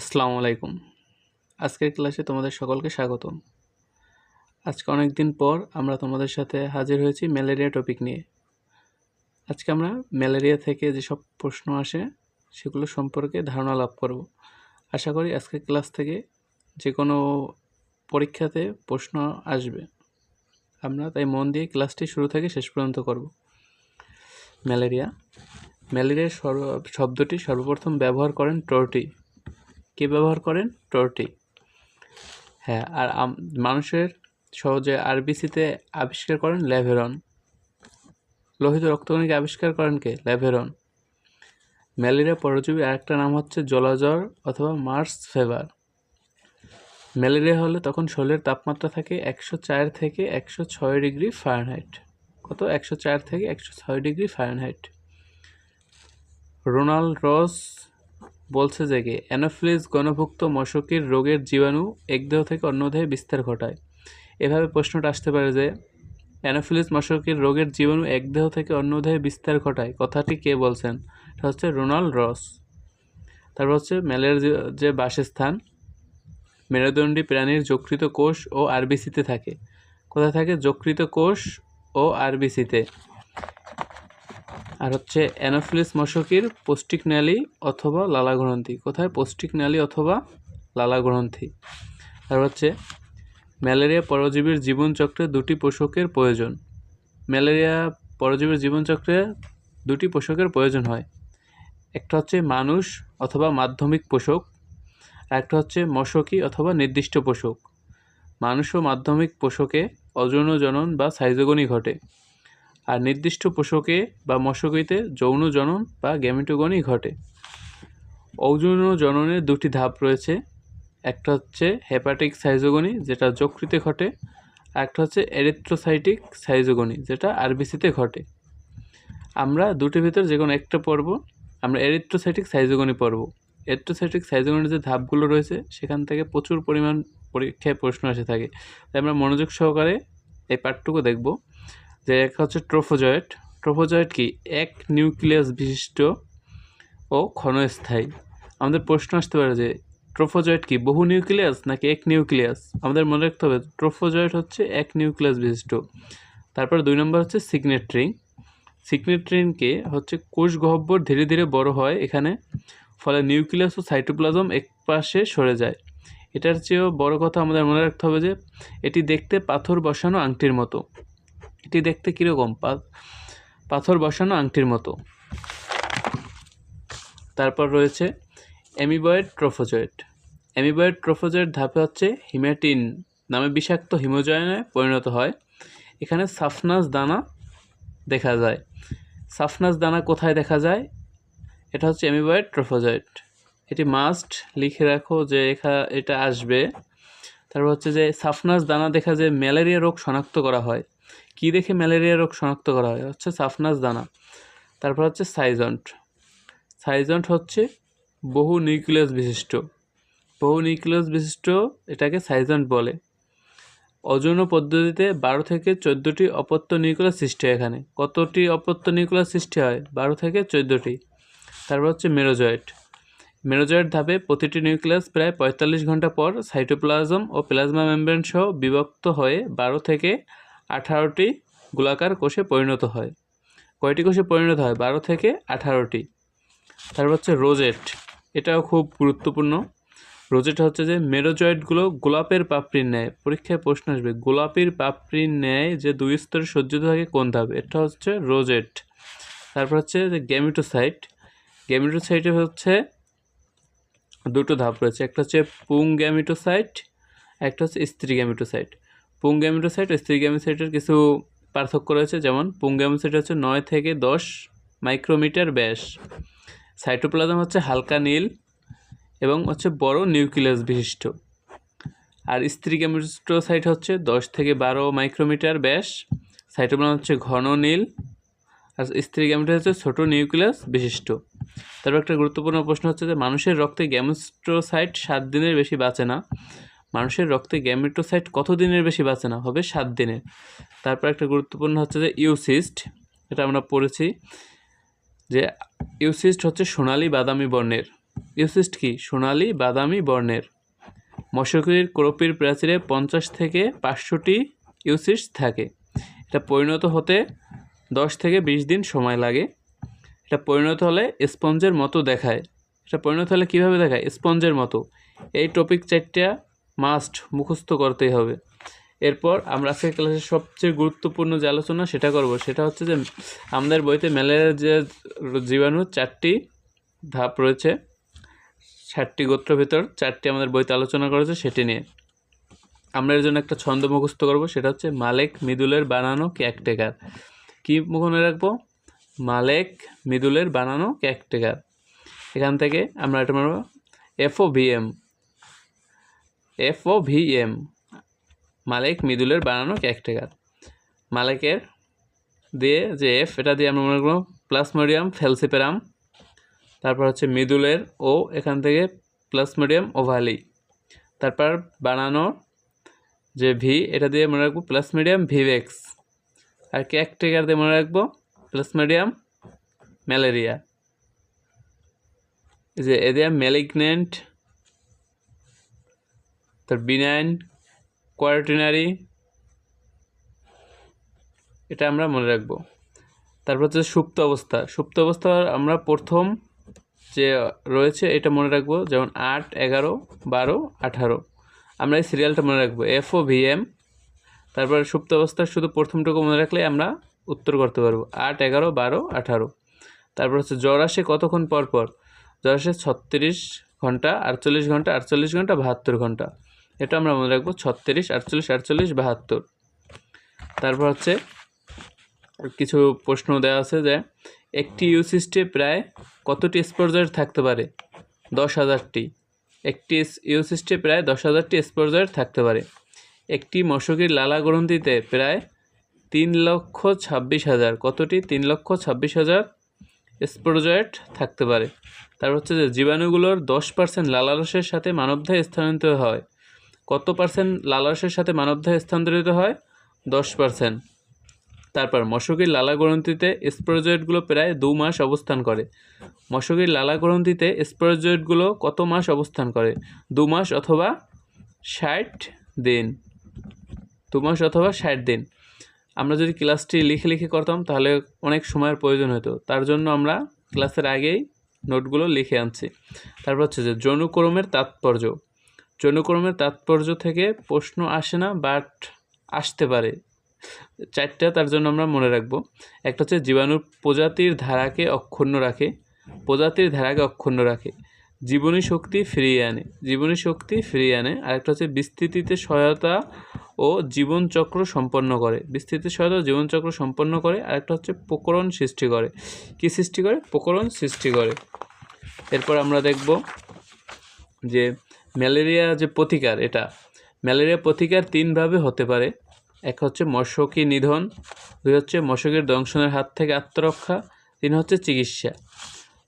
আসসালামু আলাইকুম। আজকের ক্লাসে তোমাদের সকলকে স্বাগতম। আজকে অনেক দিন পর আমরা তোমাদের সাথে হাজির হয়েছি ম্যালেরিয়া টপিক নিয়ে। আজকে আমরা ম্যালেরিয়া থেকে যেসব প্রশ্ন আসে, সেগুলো সম্পর্কে ধারণা লাভ করব। আশা করি আজকের ক্লাস থেকে যে কোনো পরীক্ষাতে প্রশ্ন আসবে। আমরা তাই মন দিয়ে ক্লাসটি শুরু থেকে শেষ পর্যন্ত করব। ম্যালেরিয়া। ম্যালেরিয়ার সর্ব শব্দটি সর্বপ্রথম ব্যবহার করেন টর্টি। কে ব্যবহার করেন? টর্টি হ্যাঁ আর মানুষের সহজে আরবিসিতে আবিষ্কার করেন ল্যাভেরন লোহিত রক্তকণিকা আবিষ্কার করেন কে? ল্যাভেরন ম্যালেরিয়া পরজীবীর আরেকটা নাম হচ্ছে জলাজ্বর অথবা মার্স ফেভার। ম্যালেরিয়া হলে তখন শরীরের তাপমাত্রা থাকে একশো চার থেকে একশো ছয় ডিগ্রি ফারেনহাইট। কত? একশো চার থেকে একশো ছয় ডিগ্রি ফারেনহাইট। রোনাল্ড রস বলছে যে কি, অ্যানোফিলিস গণভুক্ত মশকির রোগের জীবাণু এক দেহ থেকে অন্য দেহে বিস্তার ঘটায়। এভাবে প্রশ্নটা আসতে পারে যে, অ্যানোফিলিস মশকির রোগের জীবাণু এক দেহ থেকে অন্য দেহে বিস্তার ঘটায়, কথাটি কে বলছেন? এটা হচ্ছে রোনাল্ড রস। তারপর হচ্ছে ম্যালেরিয়ার যে- যে বাসস্থান, মেরুদণ্ডী প্রাণীর যকৃত কোষ ও আরবিসিতে থাকে। কোথায় থাকে? যকৃত কোষ ও আরবিসিতে আর হচ্ছে অ্যানোফিলিস মশকির পৌষ্টিক নালী অথবা লালা গ্রন্থি। কোথায়? পৌষ্টিক নালী অথবা লালা গ্রন্থি। আর হচ্ছে, ম্যালেরিয়া পরজীবীর জীবনচক্রে দুটি পোষকের প্রয়োজন। ম্যালেরিয়া পরজীবীর জীবনচক্রে দুটি পোষকের প্রয়োজন হয়। একটা হচ্ছে মানুষ অথবা মাধ্যমিক পোষক, আর একটা হচ্ছে মশকি অথবা নির্দিষ্ট পোষক। মানুষ ও মাধ্যমিক পোষকে অযৌন জনন বা সাইজোগনি ঘটে। আর নির্দিষ্ট পোষকে বা মশকিতে যৌন জনন বা গ্যামেটোগনি ঘটে। অযৌন জননের দুটি ধাপ রয়েছে। একটা হচ্ছে হেপাটিক সাইজোগনি, যেটা যকৃতে ঘটে, আর একটা হচ্ছে এরিথ্রোসাইটিক সাইজোগনি, যেটা আরবিসিতে ঘটে। আমরা দুটির ভিতর যে কোনো একটা পর্ব, আমরা এরিথ্রোসাইটিক সাইজোগনি পড়ব এরিথ্রোসাইটিক সাইজোগনির যে ধাপগুলো রয়েছে, সেখান থেকে প্রচুর পরিমাণ পরীক্ষায় প্রশ্ন এসে থাকে। তাই আমরা মনোযোগ সহকারে এই পাঠটুকু দেখব। যে এক হচ্ছে ট্রোফোজয়েট ট্রোফোজয়েট কি? এক নিউক্লিয়াস বিশিষ্ট ও ক্ষণস্থায়ী। আমাদের প্রশ্ন আসতে পারে যে ট্রোফোজয়েট কি বহু নিউক্লিয়াস নাকি এক নিউক্লিয়াস? আমাদের মনে রাখতে হবে ট্রোফোজয়েট হচ্ছে এক নিউক্লিয়াস বিশিষ্ট। তারপর দুই নম্বর হচ্ছে সিগনেট্রিং সিগনেট্রিনকে হচ্ছে কোষ গহ্বর ধীরে ধীরে বড় হয় এখানে, ফলে নিউক্লিয়াস ও সাইটোপ্লাজম এক পাশে সরে যায়। এটার চেয়েও বড় কথা আমাদের মনে রাখতে হবে যে এটি দেখতে পাথর বসানো আংটির মতো। এটি দেখতে কীরকম? পাথর বসানো আংটির মতো। তারপর রয়েছে অ্যামিবয়েড ট্রোফোজয়েট অ্যামিবয়েড ট্রোফোজয়েট ধাপে হচ্ছে হিমেটিন নামে বিষাক্ত হিমোজয়নে পরিণত হয়। এখানে সাফনাস দানা দেখা যায়। সাফনাস দানা কোথায় দেখা যায়? এটা হচ্ছে অ্যামিবয়েড ট্রোফোজয়েট এটি মাস্ট লিখে রাখো যে এখা এটা আসবে। তারপর হচ্ছে যে সাফনাস দানা দেখা যে ম্যালেরিয়া রোগ শনাক্ত করা হয়। কি দেখে ম্যালেরিয়া রোগ শনাক্ত করা হয়? হচ্ছে সাফনাস দানা। তারপর হচ্ছে সাইজন্ট। সাইজন্ট হচ্ছে বহু নিউক্লিয়াস বিশিষ্ট। বহু নিউক্লিয়াস বিশিষ্ট এটাকে সাইজন্ট বলে। অযৌন পদ্ধতিতে বারো থেকে চোদ্দোটি অপত্য নিউক্লিয়াস সৃষ্টি হয় এখানে। কতটি অপত্য নিউক্লিয়াস সৃষ্টি হয়? বারো থেকে চোদ্দোটি। তারপর হচ্ছে মেরোজয়েট মেরোজয়েট ধাপে প্রতিটি নিউক্লিয়াস প্রায় পঁয়তাল্লিশ ঘণ্টা পর সাইটোপ্লাজম ও প্লাজমা মেমব্রেন সহ বিভক্ত হয়ে বারো থেকে আঠারোটি গোলাকার কোষে পরিণত হয়। কয়টি কোষে পরিণত হয়? বারো থেকে আঠারোটি। তারপর হচ্ছে রোজেট। এটাও খুব গুরুত্বপূর্ণ। রোজেট হচ্ছে যে মেরোজয়েডগুলো গোলাপের পাপড়ির ন্যায়। পরীক্ষায় প্রশ্ন আসবে, গোলাপের পাপড়ির ন্যায় যে দুই স্তরে সজ্জিত থাকে কোন ধাপ? এটা হচ্ছে রোজেট। তারপর হচ্ছে যে গ্যামিটোসাইট। গ্যামিটোসাইটে হচ্ছে দুটো ধাপ রয়েছে। একটা হচ্ছে পুং গ্যামিটোসাইট একটা হচ্ছে স্ত্রী গ্যামিটোসাইট পুং গ্যামিটোসাইট স্ত্রী গ্যামিটোসাইটের কিছু পার্থক্য রয়েছে, যেমন পুং গ্যামিটোসাইট হচ্ছে নয় থেকে দশ মাইক্রোমিটার ব্যাস। সাইটোপ্লাজম হচ্ছে হালকা নীল এবং হচ্ছে বড় নিউক্লিয়াস বিশিষ্ট। আর স্ত্রী গ্যামিটোসাইট হচ্ছে দশ থেকে বারো মাইক্রোমিটার ব্যাস। সাইটোপ্লাজম হচ্ছে ঘন নীল। আর স্ত্রী গ্যামেট হচ্ছে ছোটো নিউক্লিয়াস বিশিষ্ট। তারপর একটা গুরুত্বপূর্ণ প্রশ্ন হচ্ছে যে, মানুষের রক্তে গ্যামেটোসাইট সাত দিনের বেশি বাঁচে না। মানুষের রক্তে গ্যামেটোসাইট কত দিনের বেশি বাঁচে না? হবে সাত দিনের তারপর একটা গুরুত্বপূর্ণ হচ্ছে যে ইউসিস্ট, এটা আমরা পড়েছি যে ইউসিস্ট হচ্ছে সোনালি বাদামি বর্ণের। ইউসিস্ট কি? সোনালি বাদামি বর্ণের। মশকির ক্রোপির প্রাচীরে পঞ্চাশ থেকে পাঁচশোটি ইউসিস্ট থাকে। এটা পরিণত হতে দশ থেকে বিশ দিন সময় লাগে। এটা পরিণত হলে স্পঞ্জের মতো দেখায়। এটা পরিণত হলে কীভাবে দেখায়? স্পঞ্জের মতো। এই টপিক চারটা মাস্ট মুখস্থ করতেই হবে। এরপর আমরা আজকের ক্লাসের সবচেয়ে গুরুত্বপূর্ণ যে আলোচনা সেটা করব, সেটা হচ্ছে যে আমাদের বইতে ম্যালেরিয়ার যে জীবাণু, চারটি ধাপ রয়েছে, ষাটটি গোত্র ভেতর চারটি আমাদের বইতে আলোচনা করেছে সেটি নিয়ে। আমরা এর জন্য একটা ছন্দ মুখস্থ করব, সেটা হচ্ছে মালেক মিদুলের বানানো ক্যাকটেকার কি মনে রাখব? মালেক মিদুলের বানানো ক্যাকটেকার এখান থেকে আমরা এটা মারব F O V M F O V M Malek মিদুলের বানানো ক্যাকটেকার মালেকের দিয়ে যে এফ এটা দিয়ে আমরা মনে করব প্লাসমোডিয়াম ফেলসিপেরাম তারপর হচ্ছে মিদুলের ও এখান থেকে প্লাসমোডিয়াম ওভালি তারপর বানানোর যে ভি এটা দিয়ে মনে রাখব প্লাসমোডিয়াম ভিভেক্স আর ক্যাকটেকার দিয়ে মনে রাখব প্লাসমোডিয়াম ম্যালেরিয়া যে এদের ম্যালিগনেন্ট তার বিনাইন কোয়ারটিনারি, এটা আমরা মনে রাখব। তারপর হচ্ছে সুপ্ত অবস্থা। সুপ্ত অবস্থা আমরা প্রথম যে রয়েছে, এটা মনে রাখব, যেমন আট, এগারো, বারো, আঠারো। আমরা এই সিরিয়ালটা মনে রাখব এফ ও ভি এম তারপর সুপ্ত অবস্থার শুধু প্রথমটুকু মনে রাখলে আমরা উত্তর করতে পারব, আট, এগারো, বারো, আঠারো। তারপর হচ্ছে জ্বর আসে কতক্ষণ পর পর? জ্বর আসে ছত্রিশ ঘণ্টা, আটচল্লিশ ঘণ্টা আটচল্লিশ ঘণ্টা, বাহাত্তর ঘণ্টা। এটা আমরা মনে রাখব ছত্রিশ, আটচল্লিশ আটচল্লিশ, বাহাত্তর। তারপর হচ্ছে কিছু প্রশ্ন দেওয়া আছে যে একটি ইউসিস্টে প্রায় কতটি স্পর্জার থাকতে পারে? দশ হাজারটি। একটি ইউসিস্টে প্রায় দশ হাজারটি স্পর্জার থাকতে পারে। একটি মশকির লালা গ্রন্থিতে প্রায় তিন লক্ষ ছাব্বিশ হাজার। কতটি? তিন লক্ষ ছাব্বিশ হাজার স্পোরজয়েট থাকতে পারে। তারপর হচ্ছে যে জীবাণুগুলোর দশ পার্সেন্ট লালারসের সাথে মানবদেহে স্থানান্তর হয়। কত পার্সেন্ট লালারসের সাথে মানবদেহে স্থানান্তরিত হয়? দশ পার্সেন্ট তারপর মশকির লালা গ্রন্থিতে স্পোরজয়েটগুলো প্রায় দু মাস অবস্থান করে। মশকির লালা গ্রন্থিতে স্পোরজয়েটগুলো কত মাস অবস্থান করে? দু মাস অথবা ষাট দিন। দু মাস অথবা ষাট দিন। আমরা যদি ক্লাসটি লিখে লিখে করতাম, তাহলে অনেক সময়ের প্রয়োজন হতো। তার জন্য আমরা ক্লাসের আগেই নোটগুলো লিখে আনছি। তারপর হচ্ছে যে, যৌনুকরমের তাৎপর্য। যৌনুকরমের তাৎপর্য থেকে প্রশ্ন আসে না বাট আসতে পারে। চারটা তার জন্য আমরা মনে রাখব। একটা হচ্ছে জীবাণুর প্রজাতির ধারাকে অক্ষুণ্ণ রাখে, প্রজাতির ধারাকে অক্ষুণ্ণ রাখে। জীবনী শক্তি ফিরিয়ে আনে, জীবনী শক্তি ফিরিয়ে আনে। আরেকটা হচ্ছে বিস্তৃতিতে সহায়তা ও জীবনচক্র সম্পন্ন করে। বিস্তৃতিতে সহায়তা ও জীবনচক্র সম্পন্ন করে, আরেকটা হচ্ছে প্রকরণ সৃষ্টি করে। কি সৃষ্টি করে? প্রকরণ সৃষ্টি করে। এরপর আমরা দেখব যে ম্যালেরিয়া যে প্রতিকার, এটা ম্যালেরিয়া প্রতিকার তিনভাবে হতে পারে। এক হচ্ছে মশকি নিধন, দুই হচ্ছে মশকের দংশনের হাত থেকে আত্মরক্ষা, তিন হচ্ছে চিকিৎসা।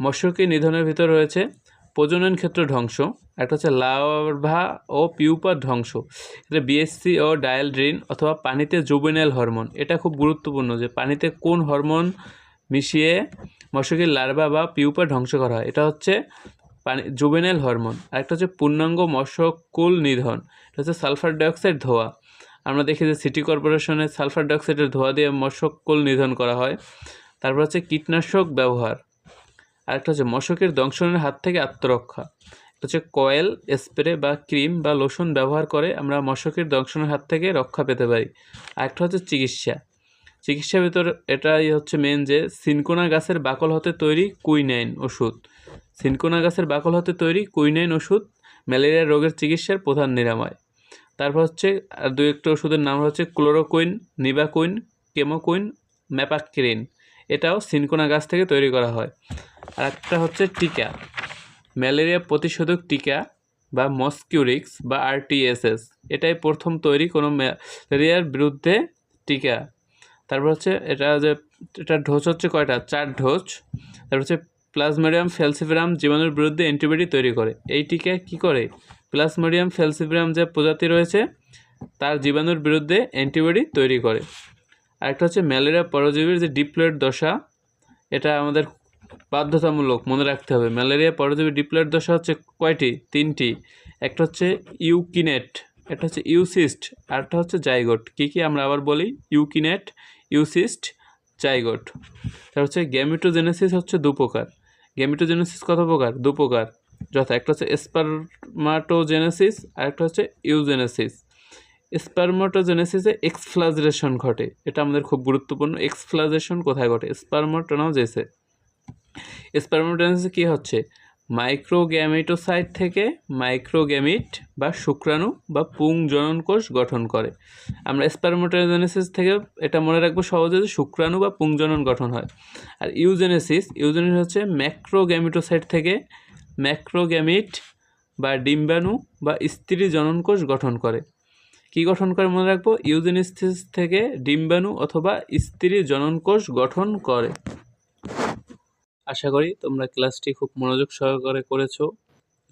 মশকি নিধনের ভিতর রয়েছে প্রজনন ক্ষেত্র ধ্বংস, একটা হচ্ছে লার্ভা ও পিউপার ধ্বংস। এটা বিএসসি ও ডায়ালড্রিন অথবা পানিতে জুবেনাইল হরমোন, এটা খুব গুরুত্বপূর্ণ যে পানিতে কোন হরমোন মিশিয়ে মশকির লার্ভা বা পিউপার ধ্বংস করা হয়। এটা হচ্ছে পানি জুবেনাইল হরমোন আরেকটা হচ্ছে পূর্ণাঙ্গ মশকুল নিধন, এটা হচ্ছে সালফার ডাইঅক্সাইড ধোয়া। আমরা দেখি যে সিটি কর্পোরেশনে সালফার ডাইঅক্সাইডের ধোয়া দিয়ে মশকুল নিধন করা হয়। তারপর হচ্ছে কীটনাশক ব্যবহার আরেকটা হচ্ছে মশকের দংশনের হাত থেকে আত্মরক্ষা। এটা হচ্ছে কয়েল, স্প্রে বা ক্রিম বা লোশন ব্যবহার করে আমরা মশকের দংশনের হাত থেকে রক্ষা পেতে পারি। আরেকটা হচ্ছে চিকিৎসা চিকিৎসার ভিতর এটাই হচ্ছে মেন যে সিনকোনা গাছের বাকল হতে তৈরি কুইনাইন ওষুধ। সিনকোনা গাছের বাকল হতে তৈরি কুইনাইন ওষুধ, ম্যালেরিয়া রোগের চিকিৎসার প্রধান নিরাময়। তারপর হচ্ছে, আর দু একটা ওষুধের নাম হচ্ছে ক্লোরোকুইন, নিবাকুইন, কেমোকুইন, ম্যাপাক্রিন। এটাও সিনকোনা গাছ থেকে তৈরি করা হয়। আর একটা হচ্ছে টিকা, ম্যালেরিয়া প্রতিষেধক টিকা বা মস্কিউরিক্স বা আরটিএসএস। এটাই প্রথম তৈরি কোনো ম্যালেরিয়ার বিরুদ্ধে টিকা। তারপর হচ্ছে, এটা যে, এটা ঢোজ হচ্ছে কয়টা? চার ঢোচ তারপর হচ্ছে প্লাজমেডিয়াম ফেলসিফেরাম জীবাণুর বিরুদ্ধে অ্যান্টিবডি তৈরি করে। এই টিকা কী করে? প্লাজমোডিয়াম ফেলসিফেরাম যে প্রজাতি রয়েছে, তার জীবাণুর বিরুদ্ধে অ্যান্টিবডি তৈরি করে। আরেকটা হচ্ছে ম্যালেরিয়া পরজীবীর যে ডিপ্লয়েড দশা, এটা আমাদের বাধ্যতামূলক মনে রাখতে হবে। ম্যালেরিয়া পরজীবী ডিপ্লয়েড দশা হচ্ছে কয়টি? তিনটি। একটা হচ্ছে ইউকিনেট, একটা হচ্ছে ইউসিস্ট, আর একটা হচ্ছে জাইগোট। কী কী আমরা আবার বলি? Ookinete, oocyst, zygote. তার হচ্ছে গ্যামিটোজেনেসিস হচ্ছে দু প্রকার গ্যামিটোজেনেসিস কত প্রকার? দু প্রকার। যথা, একটা হচ্ছে স্পারমাটোজেনেসিস আর একটা হচ্ছে ইউজেনেসিস স্পারমাটোজেনেসিসে এক্সফ্লাজেশন ঘটে। এটা আমাদের খুব গুরুত্বপূর্ণ। এক্সফ্লাজেশন কোথায় ঘটে? স্পারমাটোনোজেসে স্পারমাটোজেনেসিস কী হচ্ছে? মাইক্রোগ্যামেটোসাইট থেকে মাইক্রোগ্যামিট বা শুক্রাণু বা পুং জনন কোষ গঠন করে। আমরা স্পারমাটোজেনেসিস থেকে এটা মনে রাখব সহজে যে শুক্রাণু বা পুং জনন গঠন হয়। আর ইউজেনেসিস ইউজেনেসিস হচ্ছে ম্যাক্রোগ্যামিটোসাইট থেকে ম্যাক্রোগ্যামিট বা ডিম্বাণু বা স্ত্রী জনন কোষ গঠন করে। কি গঠন করে মনে রাখব? ইউজেনিসিস থেকে ডিম্বাণু অথবা স্ত্রী জনন কোষ গঠন করে। আশা করি তোমরা ক্লাসটি খুব মনোযোগ সহকারে করেছ।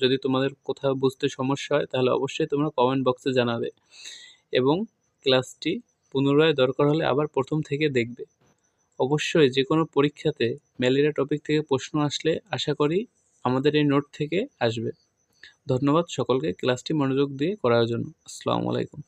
যদি তোমাদের কোথাও বুঝতে সমস্যা হয়, তাহলে অবশ্যই তোমরা কমেন্ট বক্সে জানাবে এবং ক্লাসটি পুনরায় দরকার হলে আবার প্রথম থেকে দেখবে। অবশ্যই যে কোনো পরীক্ষাতে ম্যালেরিয়া টপিক থেকে প্রশ্ন আসলে আশা করি আমাদের এই নোট থেকে আসবে। ধন্যবাদ সকলকে ক্লাসটি মনোযোগ দিয়ে করার জন্য। আসসালামু আলাইকুম।